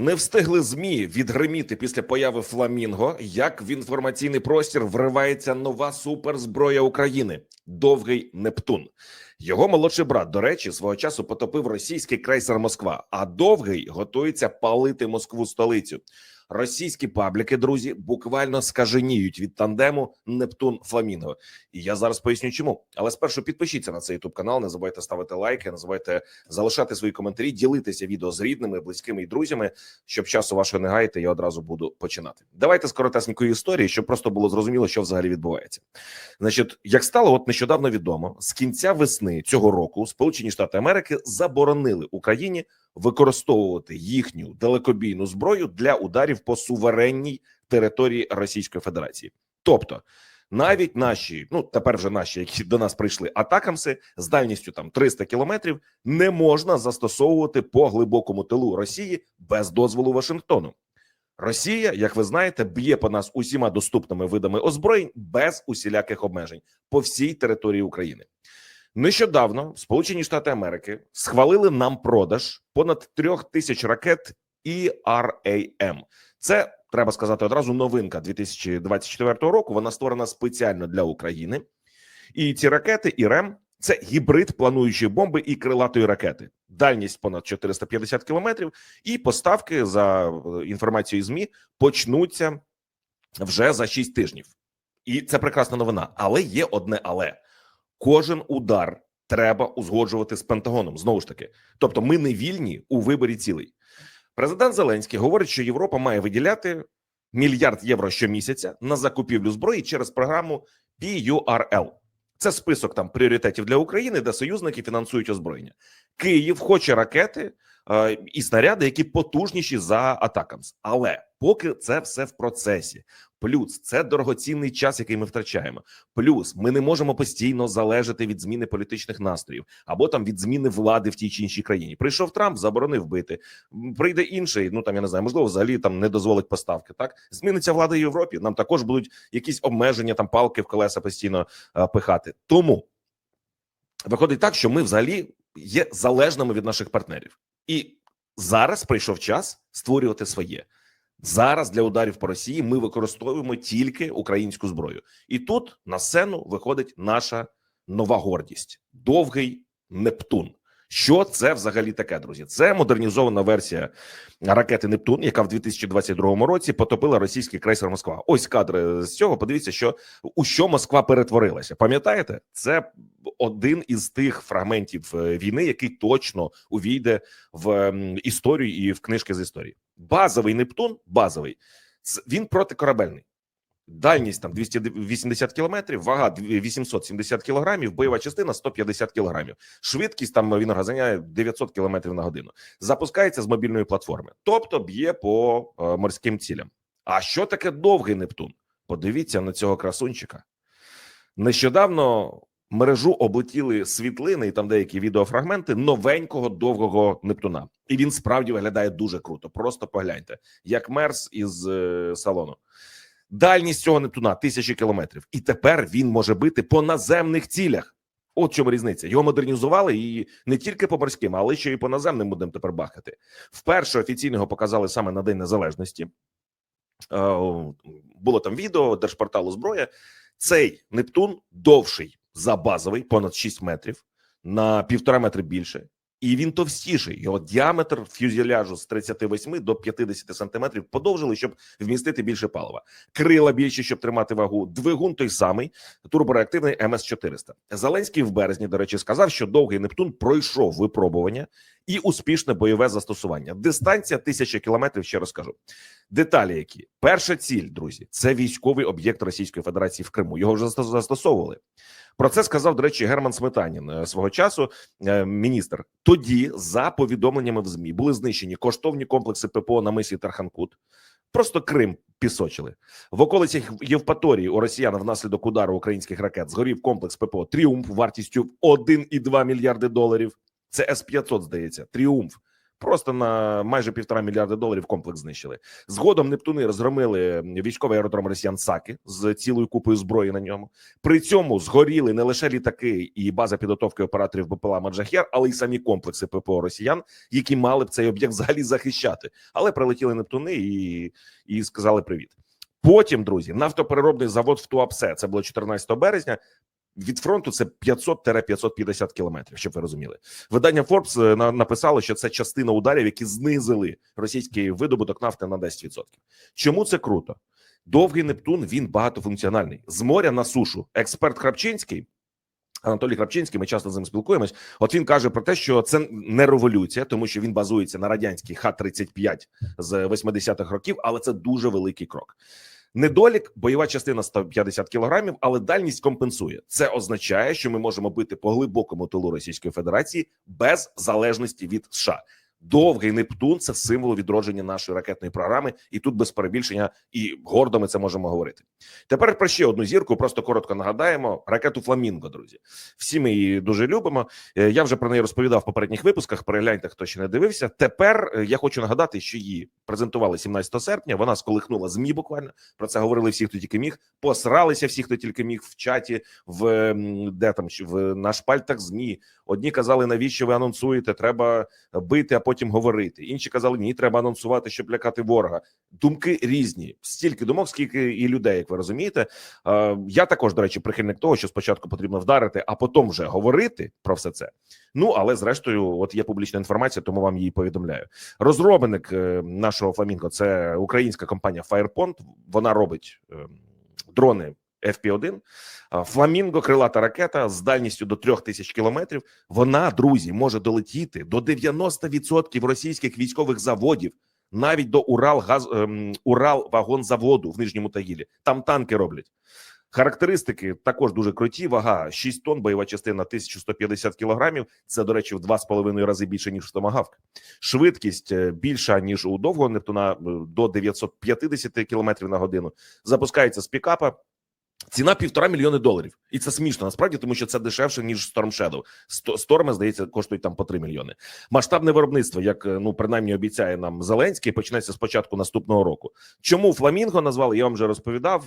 Не встигли змі відгриміти після появи фламінго, як в інформаційний простір вривається нова суперзброя України довгий Нептун. Його молодший брат, до речі, свого часу потопив російський крейсер Москва. А довгий готується палити Москву столицю. Російські пабліки, друзі, буквально скаженіють від тандему Нептун Фламінго. І я зараз поясню, чому. Але спершу підпишіться на цей ютуб канал. Не забувайте ставити лайки, не забувайте залишати свої коментарі, ділитися відео з рідними, близькими і друзями. Щоб часу вашого не гаяти, я одразу буду починати. Давайте з коротесенької історії, щоб просто було зрозуміло, що взагалі відбувається. Значить, як стало от нещодавно відомо, з кінця весни цього року Сполучені Штати Америки заборонили Україні використовувати їхню далекобійну зброю для ударів по суверенній території Російської Федерації. Тобто, навіть наші, ну тепер вже наші, які до нас прийшли атакамси з дальністю там 300 кілометрів, не можна застосовувати по глибокому тилу Росії без дозволу Вашингтону. Росія, як ви знаєте, б'є по нас усіма доступними видами озброєнь без усіляких обмежень по всій території України. Нещодавно Сполучені Штати Америки схвалили нам продаж понад трьох тисяч ракет ERAM. Це треба сказати одразу. Новинка 2024 року. Вона створена спеціально для України. І ці ракети ІРЕМ це гібрид плануючої бомби і крилатої ракети. Дальність понад 450 кілометрів. І поставки за е, інформацією змі почнуться вже за 6 тижнів. І це прекрасна новина. Але є одне але кожен удар треба узгоджувати з Пентагоном. Знову ж таки, тобто, ми не вільні у виборі цілей. Президент Зеленський говорить, що Європа має виділяти мільярд євро щомісяця на закупівлю зброї через програму PURL. Це список там пріоритетів для України, де союзники фінансують озброєння. Київ хоче ракети і снаряди, які потужніші за атакамс. Але поки це все в процесі. Плюс це дорогоцінний час, який ми втрачаємо. Плюс ми не можемо постійно залежати від зміни політичних настроїв або там від зміни влади в тій чи іншій країні. Прийшов Трамп, заборонив бити. Прийде інший. Ну там я не знаю, можливо, взагалі там не дозволить поставки. Так зміниться влада в Європі. Нам також будуть якісь обмеження, там палки в колеса постійно е, пихати. Тому виходить так, що ми взагалі є залежними від наших партнерів, і зараз прийшов час створювати своє. Зараз для ударів по Росії ми використовуємо тільки українську зброю, і тут на сцену виходить наша нова гордість довгий Нептун. Що це взагалі таке, друзі? Це модернізована версія ракети Нептун, яка в 2022 році потопила російський крейсер Москва. Ось кадри з цього. Подивіться, що у що Москва перетворилася. Пам'ятаєте, це один із тих фрагментів е, війни, який точно увійде в історію і в книжки з історії. Базовий Нептун, базовий, він протикорабельний. Дальність там 280 кілометрів, вага 870 кілограмів, бойова частина 150 кілограмів. Швидкість там він розганяє 900 кілометрів на годину. Запускається з мобільної платформи, тобто б'є по е, морським цілям. А що таке довгий Нептун? Подивіться на цього красунчика. Нещодавно мережу облетіли світлини і там деякі відеофрагменти новенького довгого Нептуна. І він справді виглядає дуже круто. Просто погляньте, як мерс із е, салону. Дальність цього Нептуна тисячі кілометрів, і тепер він може бити по наземних цілях. От чому різниця. Його модернізували і не тільки по морським, але ще й по наземним будемо тепер бахати. Вперше офіційно його показали саме на День Незалежності. Е, Було там відео держпорталу зброя. Цей Нептун довший за базовий, понад 6 метрів, на півтора метри більше. І він товстіший. Його діаметр фюзеляжу з 38 до 50 сантиметрів подовжили, щоб вмістити більше палива. Крила більше, щоб тримати вагу. Двигун той самий турбореактивний МС 400 Зеленський в березні, до речі, сказав, що довгий Нептун пройшов випробування і успішне бойове застосування. Дистанція тисяча кілометрів. Ще розкажу. Деталі, які перша ціль, друзі, це військовий об'єкт Російської Федерації в Криму. Його вже застосовували. Про це сказав, до речі, Герман Сметанін е, свого часу, е, міністр. Тоді, за повідомленнями в змі, були знищені коштовні комплекси ППО на мисі Тарханкут. Просто Крим пісочили в околицях Євпаторії. У росіян внаслідок удару українських ракет згорів комплекс ППО Тріумф вартістю в 1,2 мільярди доларів. Це С 500 здається. Тріумф Просто на майже півтора мільярда доларів комплекс знищили. Згодом Нептуни розгромили військовий аеродром Росіян Саки з цілою купою зброї на ньому. При цьому згоріли не лише літаки і база підготовки операторів БПЛА Маджахер, але й самі комплекси ППО Росіян, які мали б цей об'єкт взагалі захищати. Але прилетіли Нептуни і, і сказали привіт. Потім, друзі, нафтопереробний завод в Туапсе. Це було 14 березня. Від фронту це 500-550 кілометрів, щоб ви розуміли. Видання Forbes е, на- написало, що це частина ударів, які знизили російський видобуток нафти на 10%. Чому це круто? Довгий Нептун він багатофункціональний з моря на сушу. Експерт Храпчинський. Анатолій Храпчинський, ми часто з ним спілкуємось. От він каже про те, що це не революція, тому що він базується на радянській Х-35 з 80-х років, але це дуже великий крок. Недолік, бойова частина 150 кілограмів, але дальність компенсує. Це означає, що ми можемо бити по глибокому тилу Російської Федерації без залежності від США. Довгий Нептун це символ відродження нашої ракетної програми, і тут без перебільшення і гордо ми це можемо говорити. Тепер про ще одну зірку. Просто коротко нагадаємо ракету Фламінго. Друзі, всі ми її дуже любимо. Е, Я вже про неї розповідав в попередніх випусках. Перегляньте, хто ще не дивився. Тепер е, я хочу нагадати, що її презентували 17 серпня. Вона сколихнула змі. Буквально про це говорили всі, хто тільки міг. Посралися всі, хто тільки міг в чаті, в де там в на шпальтах змі. Одні казали, навіщо ви анонсуєте? Треба бити, потім говорити. Інші казали, ні, треба анонсувати, щоб лякати ворога. Думки різні. Стільки думок, скільки і людей, як ви розумієте. Я також, до речі, прихильник того, що спочатку потрібно вдарити, а потім вже говорити про все це. Ну але зрештою, от є публічна інформація, тому вам її повідомляю. Розробник е, нашого фламінго це українська компанія Firepond. Вона робить е, дрони FP1. Фламінго, крилата ракета з дальністю до 3000 кілометрів. Вона, друзі, може долетіти до 90% російських військових заводів, навіть до Урал газ ем, Урал вагонзаводу в Нижньому Тагілі. Там танки роблять. Характеристики також дуже круті. Вага 6 тонн, бойова частина 1150 кілограмів. Це, до речі, в 2,5 рази більше ніж Томагавк. Швидкість е, більша ніж у довгого Нептуна е, до 950 кілометрів на годину. Запускається з пікапа. Ціна півтора мільйони доларів, і це смішно насправді, тому що це дешевше ніж Storm Shadow. Storm, здається, коштують там по 3 мільйони. Масштабне виробництво, як е, ну принаймні обіцяє нам Зеленський, почнеться з початку наступного року. Чому фламінго назвали? Я вам вже розповідав.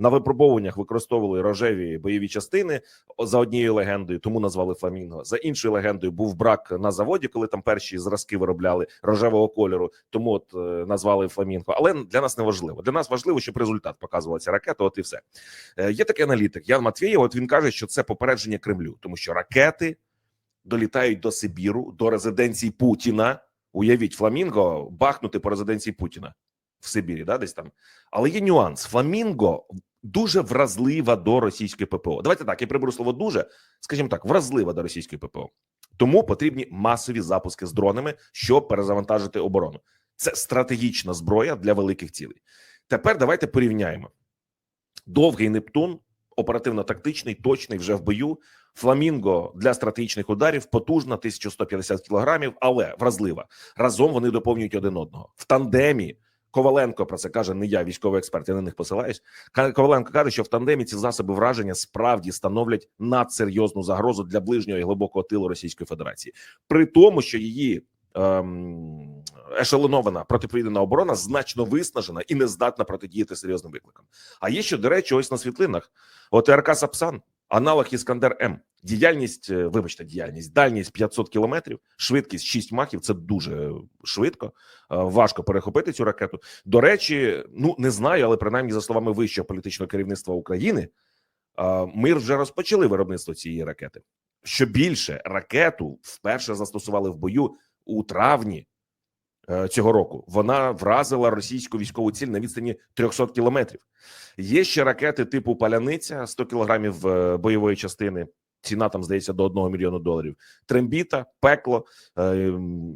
На випробовуваннях використовували рожеві бойові частини за однією легендою, тому назвали фламінго. За іншою легендою був брак на заводі, коли там перші зразки виробляли рожевого кольору. Тому от е, назвали фламінго. Але для нас не важливо. Для нас важливо, щоб результат показувала ракета. От і все. Е, Є такий аналітик Ян Матвєєв. От він каже, що це попередження Кремлю, тому що ракети долітають до Сибіру, до резиденції Путіна. Уявіть, фламінго бахнути по резиденції Путіна в Сибірі, да, десь там. Але є нюанс: фламінго дуже вразлива до російської ППО. Давайте так, я приберу слово дуже, скажімо так, вразлива до російської ППО. Тому потрібні масові запуски з дронами, щоб перезавантажити оборону. Це стратегічна зброя для великих цілей. Тепер давайте порівняємо. Довгий Нептун, оперативно-тактичний, точний вже в бою. Фламінго для стратегічних ударів потужна 1150 кілограмів, але вразлива. Разом вони доповнюють один одного в тандемі. Коваленко про це каже не я, військовий експерт. Я на них посилаюсь. Коваленко каже, що в тандемі ці засоби враження справді становлять надсерйозну загрозу для ближнього і глибокого тилу Російської Федерації, при тому, що її ем, ешелонована протиповітряна оборона значно виснажена і не здатна протидіяти серйозним викликам. А є ще, до речі, ось на світлинах. От РК Сапсан, аналог Іскандер М. Діяльність, е, вибачте, діяльність, дальність 500 кілометрів, швидкість 6 махів. Це дуже швидко. Е, Важко перехопити цю ракету. До речі, ну не знаю, але принаймні за словами вищого політичного керівництва України, е, ми вже розпочали виробництво цієї ракети. Що більше ракету вперше застосували в бою у травні цього року. Вона вразила російську військову ціль на відстані 300 кілометрів. Є ще ракети типу Паляниця, 100 кілограмів бойової частини. Ціна там здається до 1 мільйону доларів. Трембіта, пекло, е,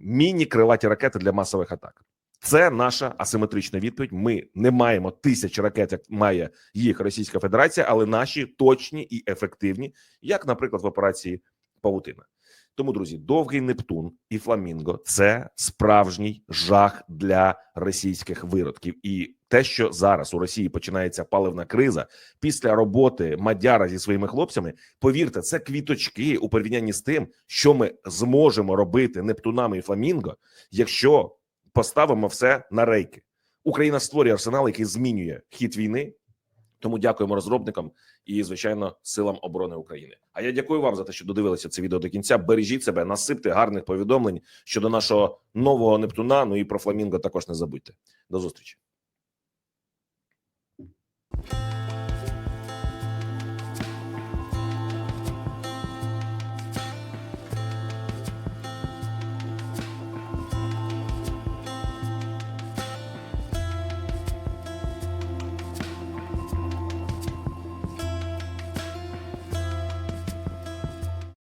міні крилаті ракети для масових атак. Це наша асиметрична відповідь. Ми не маємо тисяч ракет, як має їх Російська Федерація, але наші точні і ефективні, як, наприклад, в операції Павутина. Тому, друзі, довгий Нептун і Фламінго це справжній жах для російських виродків. І те, що зараз у Росії починається паливна криза після роботи Мадяра зі своїми хлопцями, повірте, це квіточки у порівнянні з тим, що ми зможемо робити Нептунами і Фламінго, якщо поставимо все на рейки. Україна створює арсенал, який змінює хід війни. Тому дякуємо розробникам і, звичайно, силам оборони України. А я дякую вам за те, що додивилися це відео до кінця. Бережіть себе, насипте гарних повідомлень щодо нашого нового Нептуна. Ну і про Фламінго також не забудьте. До зустрічі.